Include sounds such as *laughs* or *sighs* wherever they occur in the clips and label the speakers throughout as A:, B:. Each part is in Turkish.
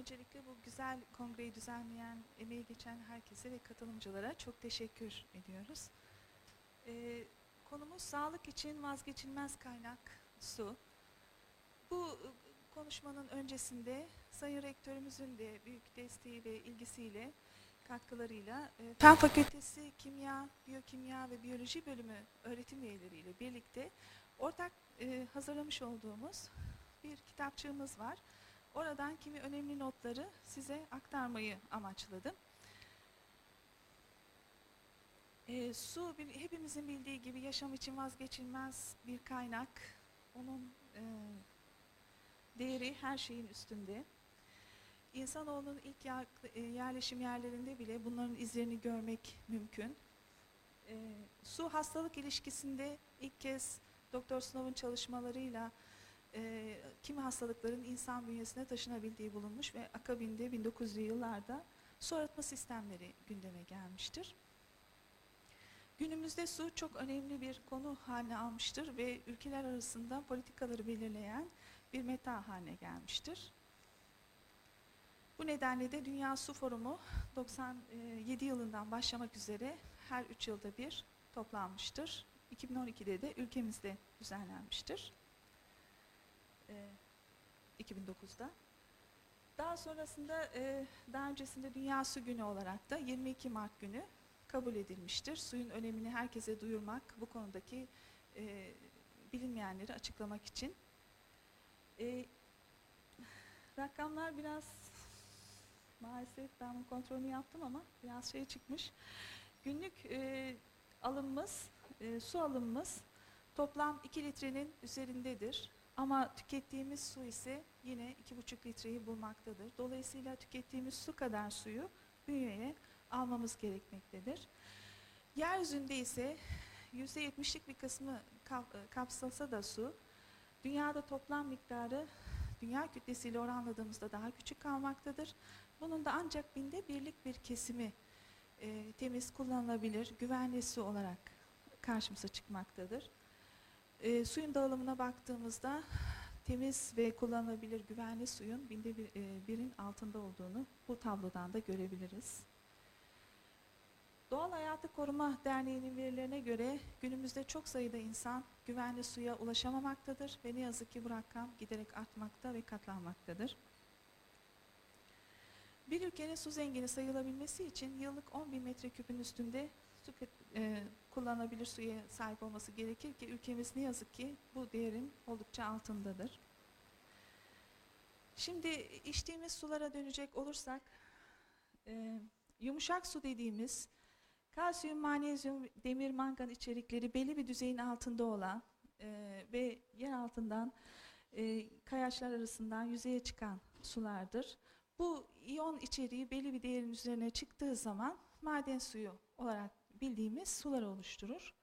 A: Öncelikle bu güzel kongreyi düzenleyen, emeği geçen herkese ve katılımcılara çok teşekkür ediyoruz. Ee, konumuz sağlık için vazgeçilmez kaynak su. Bu e, konuşmanın öncesinde Sayın Rektörümüzün de büyük desteği ve ilgisiyle, katkılarıyla e, Fen Fakültesi Kimya, Biyokimya ve Biyoloji Bölümü öğretim üyeleriyle birlikte ortak e, hazırlamış olduğumuz bir kitapçığımız var. Oradan kimi önemli notları size aktarmayı amaçladım. E, su hepimizin bildiği gibi yaşam için vazgeçilmez bir kaynak. Onun e, değeri her şeyin üstünde. İnsanoğlunun ilk e, yerleşim yerlerinde bile bunların izlerini görmek mümkün. E, su hastalık ilişkisinde ilk kez Doktor Snow'un çalışmalarıyla e, kimi hastalıkların insan bünyesine taşınabildiği bulunmuş ve akabinde 1900'lü yıllarda su arıtma sistemleri gündeme gelmiştir. Günümüzde su çok önemli bir konu haline almıştır ve ülkeler arasında politikaları belirleyen bir meta haline gelmiştir. Bu nedenle de Dünya Su Forumu 97 yılından başlamak üzere her 3 yılda bir toplanmıştır. 2012'de de ülkemizde düzenlenmiştir. Ee, 2009'da. Daha sonrasında e, daha öncesinde Dünya Su Günü olarak da 22 Mart günü kabul edilmiştir. Suyun önemini herkese duyurmak, bu konudaki e, bilinmeyenleri açıklamak için. E, rakamlar biraz maalesef ben bunun kontrolünü yaptım ama biraz şey çıkmış. Günlük e, alımımız, e, su alımımız toplam 2 litrenin üzerindedir. Ama tükettiğimiz su ise yine 2,5 litreyi bulmaktadır. Dolayısıyla tükettiğimiz su kadar suyu bünyeye almamız gerekmektedir. Yeryüzünde ise %70'lik bir kısmı e, kapsasa da su, dünyada toplam miktarı dünya kütlesiyle oranladığımızda daha küçük kalmaktadır. Bunun da ancak binde birlik bir kesimi e, temiz, kullanılabilir, güvenli su olarak karşımıza çıkmaktadır. E, suyun dağılımına baktığımızda temiz ve kullanılabilir güvenli suyun binde bir, e, birin altında olduğunu bu tablodan da görebiliriz. Doğal Hayatı Koruma Derneği'nin verilerine göre günümüzde çok sayıda insan güvenli suya ulaşamamaktadır ve ne yazık ki bu rakam giderek artmakta ve katlanmaktadır. Bir ülkenin su zengini sayılabilmesi için yıllık 10 bin metreküpün üstünde su e, kullanılabilir suya sahip olması gerekir ki ülkemiz ne yazık ki bu değerin oldukça altındadır. Şimdi içtiğimiz sulara dönecek olursak, e, yumuşak su dediğimiz kalsiyum, magnezyum, demir, mangan içerikleri belli bir düzeyin altında olan e, ve yer altından e, kayaçlar arasından yüzeye çıkan sulardır. Bu iyon içeriği belli bir değerin üzerine çıktığı zaman maden suyu olarak bildiğimiz sular oluşturur.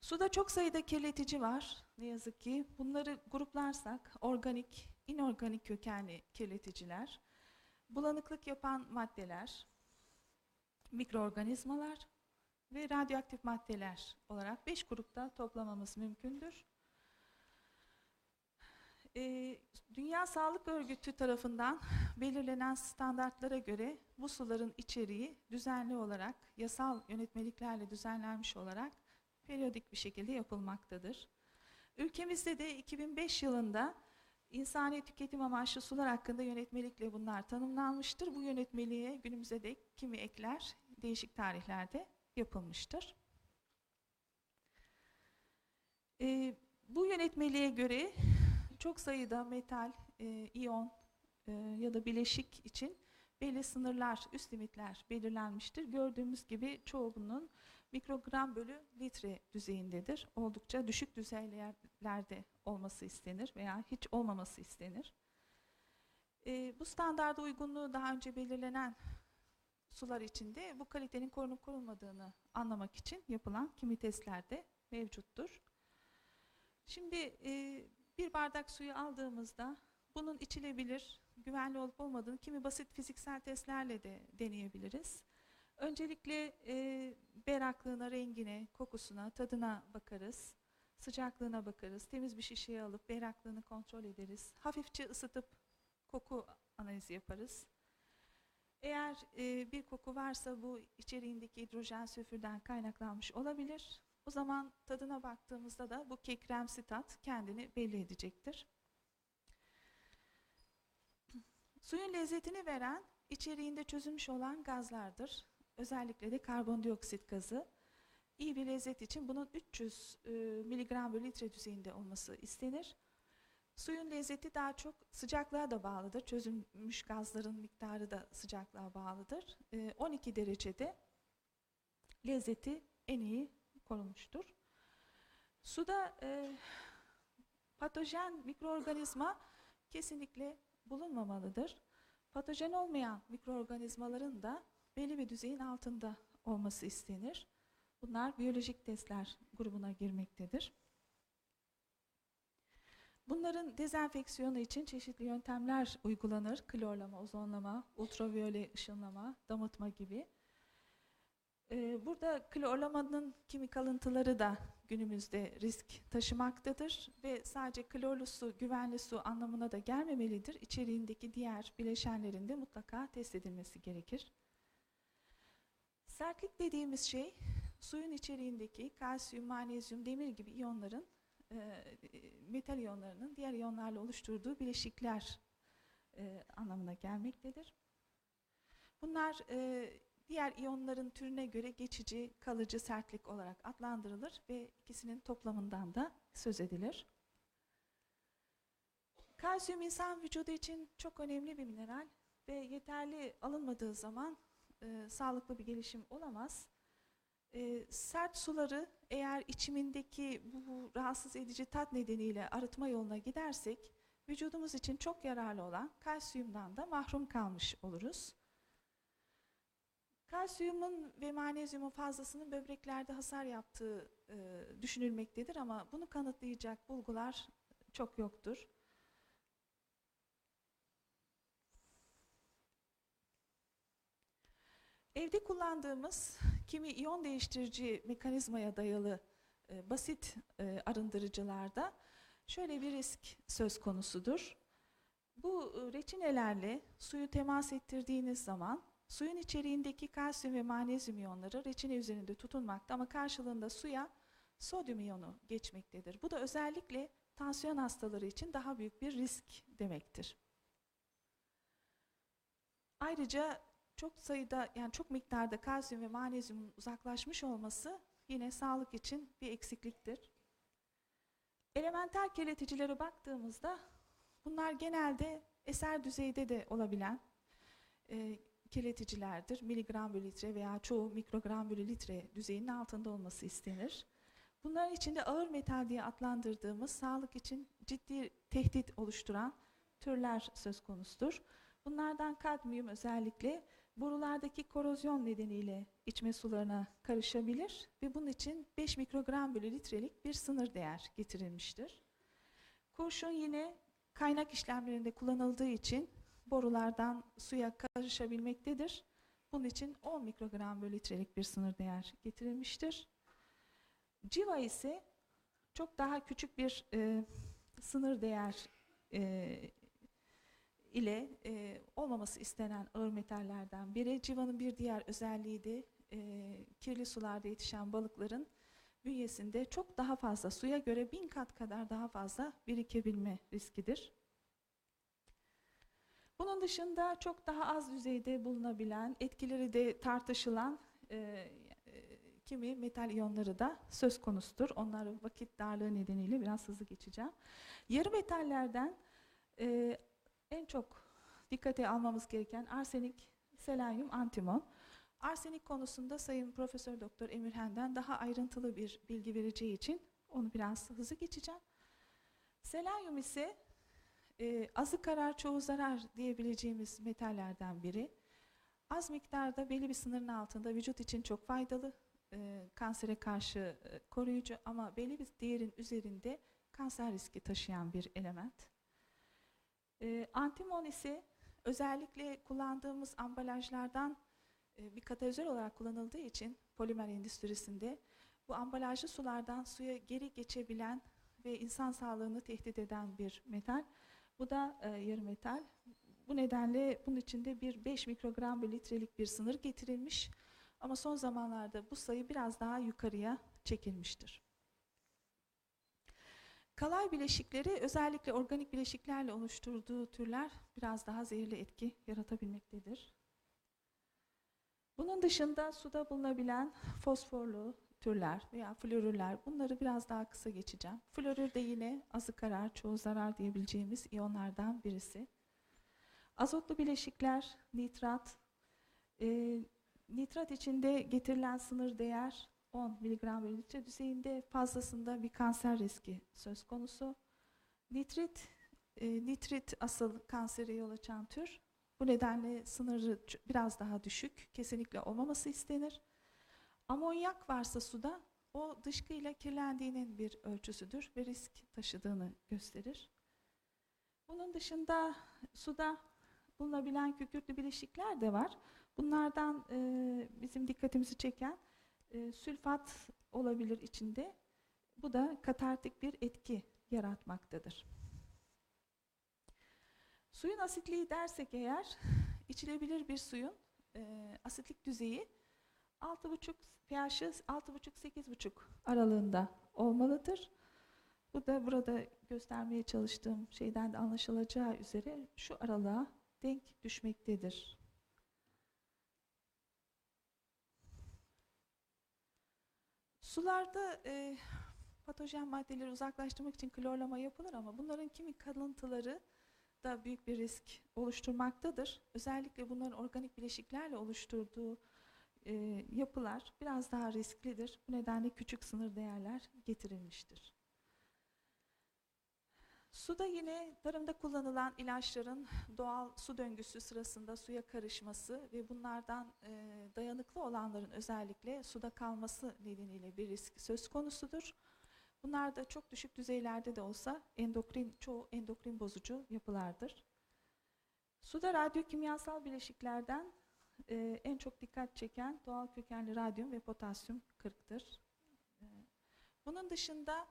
A: Suda çok sayıda kirletici var ne yazık ki. Bunları gruplarsak organik, inorganik kökenli kirleticiler, bulanıklık yapan maddeler, mikroorganizmalar ve radyoaktif maddeler olarak beş grupta toplamamız mümkündür. Ee, Dünya Sağlık Örgütü tarafından *sighs* belirlenen standartlara göre bu suların içeriği düzenli olarak yasal yönetmeliklerle düzenlenmiş olarak periyodik bir şekilde yapılmaktadır. Ülkemizde de 2005 yılında insani tüketim amaçlı sular hakkında yönetmelikle bunlar tanımlanmıştır. Bu yönetmeliğe günümüze de kimi ekler değişik tarihlerde yapılmıştır. Ee, bu yönetmeliğe göre çok sayıda metal, e, iyon e, ya da bileşik için belli sınırlar, üst limitler belirlenmiştir. Gördüğümüz gibi çoğu bunun mikrogram bölü litre düzeyindedir. Oldukça düşük düzeylerde olması istenir veya hiç olmaması istenir. E, bu standarda uygunluğu daha önce belirlenen sular içinde bu kalitenin korunup korunmadığını anlamak için yapılan kimi testler de mevcuttur. Şimdi e, bir bardak suyu aldığımızda bunun içilebilir, güvenli olup olmadığını kimi basit fiziksel testlerle de deneyebiliriz. Öncelikle e, berraklığına, rengine, kokusuna, tadına bakarız. Sıcaklığına bakarız. Temiz bir şişeye alıp berraklığını kontrol ederiz. Hafifçe ısıtıp koku analizi yaparız. Eğer e, bir koku varsa bu içeriğindeki hidrojen sülfürden kaynaklanmış olabilir. O zaman tadına baktığımızda da bu kekremsi tat kendini belli edecektir. Suyun lezzetini veren içeriğinde çözülmüş olan gazlardır. Özellikle de karbondioksit gazı. İyi bir lezzet için bunun 300 e, miligram bölü litre düzeyinde olması istenir. Suyun lezzeti daha çok sıcaklığa da bağlıdır. Çözülmüş gazların miktarı da sıcaklığa bağlıdır. E, 12 derecede lezzeti en iyi korunmuştur. Suda e, patojen mikroorganizma kesinlikle bulunmamalıdır. Patojen olmayan mikroorganizmaların da belli bir düzeyin altında olması istenir. Bunlar biyolojik testler grubuna girmektedir. Bunların dezenfeksiyonu için çeşitli yöntemler uygulanır. Klorlama, ozonlama, ultraviyole ışınlama, damıtma gibi. Ee, burada klorlamanın kimik alıntıları da günümüzde risk taşımaktadır ve sadece klorlu su, güvenli su anlamına da gelmemelidir. İçeriğindeki diğer bileşenlerin de mutlaka test edilmesi gerekir. Sertlik dediğimiz şey suyun içeriğindeki kalsiyum, magnezyum, demir gibi iyonların e, metal iyonlarının diğer iyonlarla oluşturduğu bileşikler e, anlamına gelmektedir. Bunlar e, diğer iyonların türüne göre geçici, kalıcı sertlik olarak adlandırılır ve ikisinin toplamından da söz edilir. Kalsiyum insan vücudu için çok önemli bir mineral ve yeterli alınmadığı zaman e, sağlıklı bir gelişim olamaz. E, sert suları eğer içimindeki bu rahatsız edici tat nedeniyle arıtma yoluna gidersek vücudumuz için çok yararlı olan kalsiyumdan da mahrum kalmış oluruz. Kalsiyumun ve magnezyumun fazlasının böbreklerde hasar yaptığı e, düşünülmektedir ama bunu kanıtlayacak bulgular çok yoktur. Evde kullandığımız kimi iyon değiştirici mekanizmaya dayalı e, basit e, arındırıcılarda şöyle bir risk söz konusudur. Bu e, reçinelerle suyu temas ettirdiğiniz zaman suyun içeriğindeki kalsiyum ve magnezyum iyonları reçine üzerinde tutunmakta ama karşılığında suya sodyum iyonu geçmektedir. Bu da özellikle tansiyon hastaları için daha büyük bir risk demektir. Ayrıca çok sayıda yani çok miktarda kalsiyum ve magnezyumun uzaklaşmış olması yine sağlık için bir eksikliktir. Elementer kirleticilere baktığımızda bunlar genelde eser düzeyde de olabilen kirleticilerdir. Miligram bölü litre veya çoğu mikrogram bölü litre düzeyinin altında olması istenir. Bunların içinde ağır metal diye adlandırdığımız sağlık için ciddi tehdit oluşturan türler söz konusudur. Bunlardan kadmiyum özellikle borulardaki korozyon nedeniyle içme sularına karışabilir ve bunun için 5 mikrogram bölü litrelik bir sınır değer getirilmiştir. Kurşun yine kaynak işlemlerinde kullanıldığı için borulardan suya karışabilmektedir. Bunun için 10 mikrogram bölü litrelik bir sınır değer getirilmiştir. Civa ise çok daha küçük bir e, sınır değer e, ile e, olmaması istenen ağır metallerden biri. Civanın bir diğer özelliği de e, kirli sularda yetişen balıkların bünyesinde çok daha fazla suya göre bin kat kadar daha fazla birikebilme riskidir. Bunun dışında çok daha az düzeyde bulunabilen, etkileri de tartışılan e, e, kimi metal iyonları da söz konusudur. Onları vakit darlığı nedeniyle biraz hızlı geçeceğim. Yarı metallerden e, en çok dikkate almamız gereken arsenik, selenyum, antimon. Arsenik konusunda Sayın Profesör Doktor Emirhen'den daha ayrıntılı bir bilgi vereceği için onu biraz hızlı geçeceğim. Selenyum ise e, azı karar çoğu zarar diyebileceğimiz metallerden biri. Az miktarda belli bir sınırın altında vücut için çok faydalı, e, kansere karşı e, koruyucu ama belli bir değerin üzerinde kanser riski taşıyan bir element. E, antimon ise özellikle kullandığımız ambalajlardan e, bir katalizör olarak kullanıldığı için polimer endüstrisinde bu ambalajlı sulardan suya geri geçebilen ve insan sağlığını tehdit eden bir metal. Bu da e, yarı metal. bu nedenle bunun içinde bir 5 mikrogram bir litrelik bir sınır getirilmiş. Ama son zamanlarda bu sayı biraz daha yukarıya çekilmiştir. Kalay bileşikleri özellikle organik bileşiklerle oluşturduğu türler biraz daha zehirli etki yaratabilmektedir. Bunun dışında suda bulunabilen fosforlu türler veya florürler bunları biraz daha kısa geçeceğim. Florür de yine azı karar, çoğu zarar diyebileceğimiz iyonlardan birisi. Azotlu bileşikler, nitrat, e, nitrat içinde getirilen sınır değer 10 mg bölü litre düzeyinde fazlasında bir kanser riski söz konusu. Nitrit, e, nitrit asıl kansere yol açan tür. Bu nedenle sınırı biraz daha düşük, kesinlikle olmaması istenir. Amonyak varsa suda o dışkıyla kirlendiğinin bir ölçüsüdür ve risk taşıdığını gösterir. Bunun dışında suda bulunabilen kükürtlü bileşikler de var. Bunlardan e, bizim dikkatimizi çeken e, sülfat olabilir içinde. Bu da katartik bir etki yaratmaktadır. Suyun asitliği dersek eğer, içilebilir bir suyun e, asitlik düzeyi 6,5 pH'ı 6,5-8,5 aralığında olmalıdır. Bu da burada göstermeye çalıştığım şeyden de anlaşılacağı üzere şu aralığa denk düşmektedir. Sularda e, patojen maddeleri uzaklaştırmak için klorlama yapılır ama bunların kimi kalıntıları da büyük bir risk oluşturmaktadır. Özellikle bunların organik bileşiklerle oluşturduğu e, yapılar biraz daha risklidir. Bu nedenle küçük sınır değerler getirilmiştir. Suda yine tarımda kullanılan ilaçların doğal su döngüsü sırasında suya karışması ve bunlardan e, dayanıklı olanların özellikle suda kalması nedeniyle bir risk söz konusudur. Bunlar da çok düşük düzeylerde de olsa endokrin, çoğu endokrin bozucu yapılardır. Suda radyokimyasal bileşiklerden e, en çok dikkat çeken doğal kökenli radyum ve potasyum 40'tır. E, bunun dışında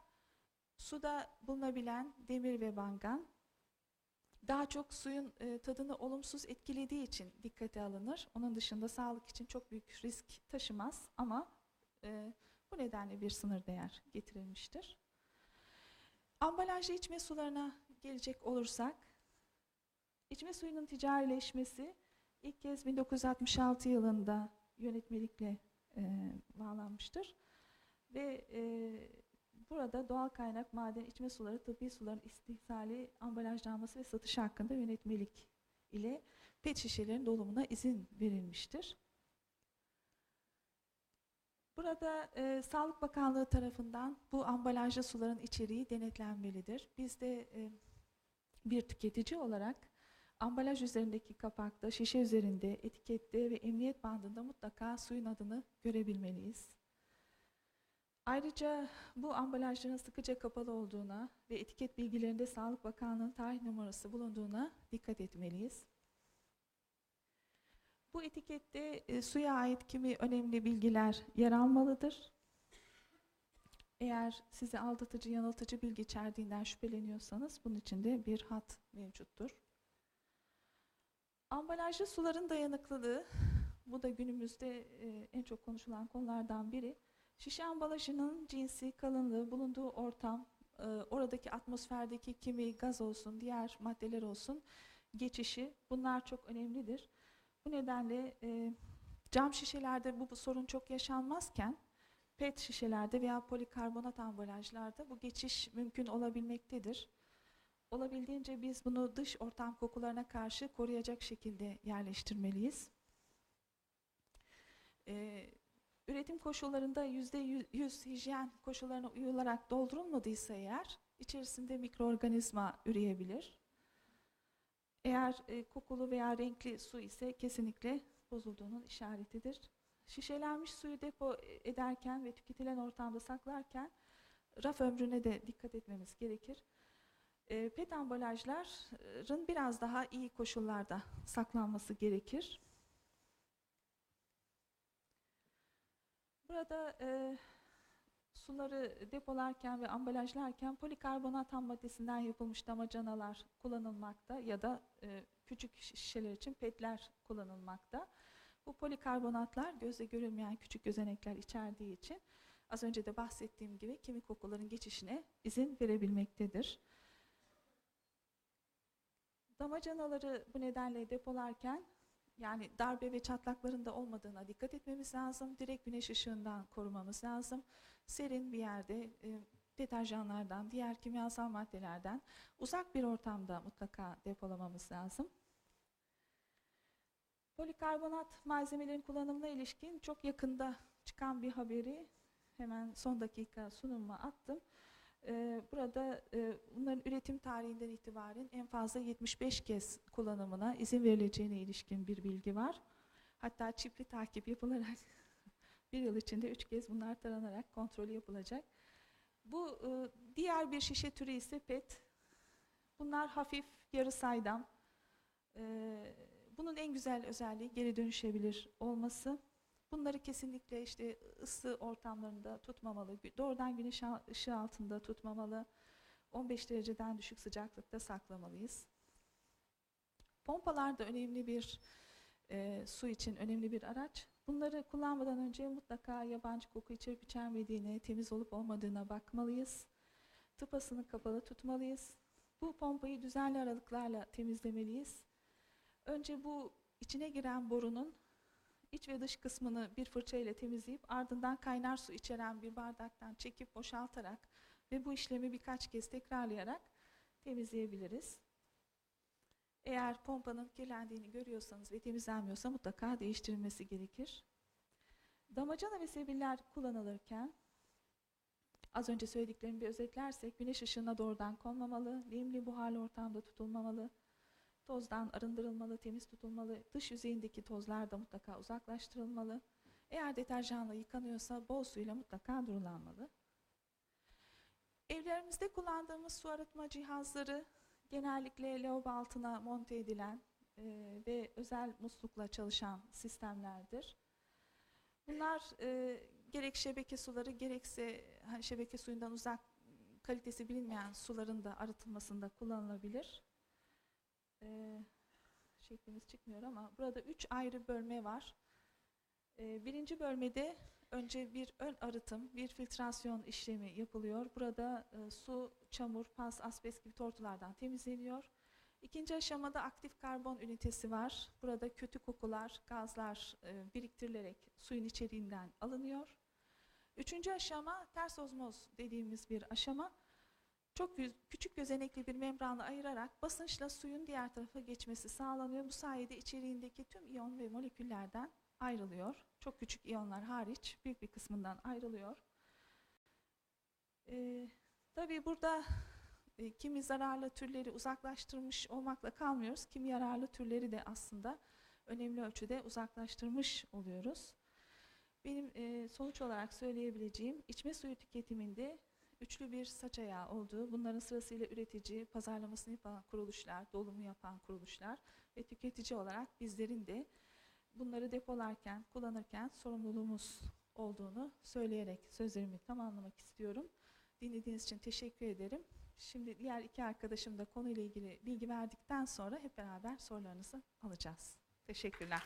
A: suda bulunabilen demir ve mangan daha çok suyun e, tadını olumsuz etkilediği için dikkate alınır. Onun dışında sağlık için çok büyük risk taşımaz ama e, bu nedenle bir sınır değer getirilmiştir. Ambalajlı içme sularına gelecek olursak, içme suyunun ticarileşmesi ilk kez 1966 yılında yönetmelikle e, bağlanmıştır. Ve e, burada doğal kaynak, maden, içme suları, tıbbi suların istihsali, ambalajlanması ve satışı hakkında yönetmelik ile pet şişelerin dolumuna izin verilmiştir. Burada e, Sağlık Bakanlığı tarafından bu ambalajlı suların içeriği denetlenmelidir. Biz de e, bir tüketici olarak ambalaj üzerindeki kapakta, şişe üzerinde, etikette ve emniyet bandında mutlaka suyun adını görebilmeliyiz. Ayrıca bu ambalajların sıkıca kapalı olduğuna ve etiket bilgilerinde Sağlık Bakanlığı'nın tarih numarası bulunduğuna dikkat etmeliyiz. Bu etikette e, suya ait kimi önemli bilgiler yer almalıdır. Eğer size aldatıcı, yanıltıcı bilgi içerdiğinden şüpheleniyorsanız bunun için de bir hat mevcuttur. Ambalajlı suların dayanıklılığı, bu da günümüzde e, en çok konuşulan konulardan biri. Şişe ambalajının cinsi, kalınlığı, bulunduğu ortam, e, oradaki atmosferdeki kimi gaz olsun, diğer maddeler olsun geçişi bunlar çok önemlidir. Bu nedenle e, cam şişelerde bu, bu sorun çok yaşanmazken PET şişelerde veya polikarbonat ambalajlarda bu geçiş mümkün olabilmektedir. Olabildiğince biz bunu dış ortam kokularına karşı koruyacak şekilde yerleştirmeliyiz. Ee, üretim koşullarında yüzde yüz hijyen koşullarına uyularak doldurulmadıysa eğer içerisinde mikroorganizma üreyebilir. Eğer e, kokulu veya renkli su ise kesinlikle bozulduğunun işaretidir. Şişelenmiş suyu depo ederken ve tüketilen ortamda saklarken raf ömrüne de dikkat etmemiz gerekir. E, PET ambalajların biraz daha iyi koşullarda saklanması gerekir. Burada e, suları depolarken ve ambalajlarken polikarbonat ham maddesinden yapılmış damacanalar kullanılmakta ya da e, küçük şişeler için petler kullanılmakta. Bu polikarbonatlar gözle görülmeyen küçük gözenekler içerdiği için az önce de bahsettiğim gibi kimi kokuların geçişine izin verebilmektedir. Damacanaları bu nedenle depolarken yani darbe ve çatlakların da olmadığına dikkat etmemiz lazım. Direkt güneş ışığından korumamız lazım. Serin bir yerde e, deterjanlardan, diğer kimyasal maddelerden uzak bir ortamda mutlaka depolamamız lazım. Polikarbonat malzemelerin kullanımına ilişkin çok yakında çıkan bir haberi hemen son dakika sunumuma attım. Ee, Burada e, bunların üretim tarihinden itibaren en fazla 75 kez kullanımına izin verileceğine ilişkin bir bilgi var. Hatta çipli takip yapılarak *laughs* bir yıl içinde üç kez bunlar taranarak kontrolü yapılacak. Bu e, diğer bir şişe türü ise PET. Bunlar hafif, yarı saydam. Ee, Bunun en güzel özelliği geri dönüşebilir olması. Bunları kesinlikle işte ısı ortamlarında tutmamalı, doğrudan güneş ışığı altında tutmamalı, 15 dereceden düşük sıcaklıkta saklamalıyız. Pompalar da önemli bir e, su için önemli bir araç. Bunları kullanmadan önce mutlaka yabancı koku içerip içermediğine, temiz olup olmadığına bakmalıyız. Tıpasını kapalı tutmalıyız. Bu pompayı düzenli aralıklarla temizlemeliyiz. Önce bu içine giren borunun iç ve dış kısmını bir fırça ile temizleyip ardından kaynar su içeren bir bardaktan çekip boşaltarak ve bu işlemi birkaç kez tekrarlayarak temizleyebiliriz. Eğer pompanın kirlendiğini görüyorsanız ve temizlenmiyorsa mutlaka değiştirilmesi gerekir. Damacana ve sebiller kullanılırken az önce söylediklerimi bir özetlersek güneş ışığına doğrudan konmamalı, nemli buharlı ortamda tutulmamalı, tozdan arındırılmalı, temiz tutulmalı, dış yüzeyindeki tozlar da mutlaka uzaklaştırılmalı. Eğer deterjanla yıkanıyorsa bol suyla mutlaka durulanmalı. Evlerimizde kullandığımız su arıtma cihazları genellikle lavabo altına monte edilen e, ve özel muslukla çalışan sistemlerdir. Bunlar e, gerek şebeke suları gerekse hani şebeke suyundan uzak kalitesi bilinmeyen suların da arıtılmasında kullanılabilir. E, şeklimiz çıkmıyor ama burada üç ayrı bölme var. E, birinci bölmede önce bir ön arıtım, bir filtrasyon işlemi yapılıyor. Burada e, su, çamur, pas, asbest gibi tortulardan temizleniyor. İkinci aşamada aktif karbon ünitesi var. Burada kötü kokular, gazlar e, biriktirilerek suyun içeriğinden alınıyor. Üçüncü aşama ters ozmoz dediğimiz bir aşama. Çok küçük gözenekli bir membranla ayırarak basınçla suyun diğer tarafa geçmesi sağlanıyor. Bu sayede içeriğindeki tüm iyon ve moleküllerden ayrılıyor. Çok küçük iyonlar hariç büyük bir kısmından ayrılıyor. Ee, tabii burada e, kimi zararlı türleri uzaklaştırmış olmakla kalmıyoruz. Kimi yararlı türleri de aslında önemli ölçüde uzaklaştırmış oluyoruz. Benim e, sonuç olarak söyleyebileceğim içme suyu tüketiminde üçlü bir saç ayağı olduğu, bunların sırasıyla üretici, pazarlamasını yapan kuruluşlar, dolumu yapan kuruluşlar ve tüketici olarak bizlerin de bunları depolarken, kullanırken sorumluluğumuz olduğunu söyleyerek sözlerimi tamamlamak istiyorum. Dinlediğiniz için teşekkür ederim. Şimdi diğer iki arkadaşım da konuyla ilgili bilgi verdikten sonra hep beraber sorularınızı alacağız. Teşekkürler.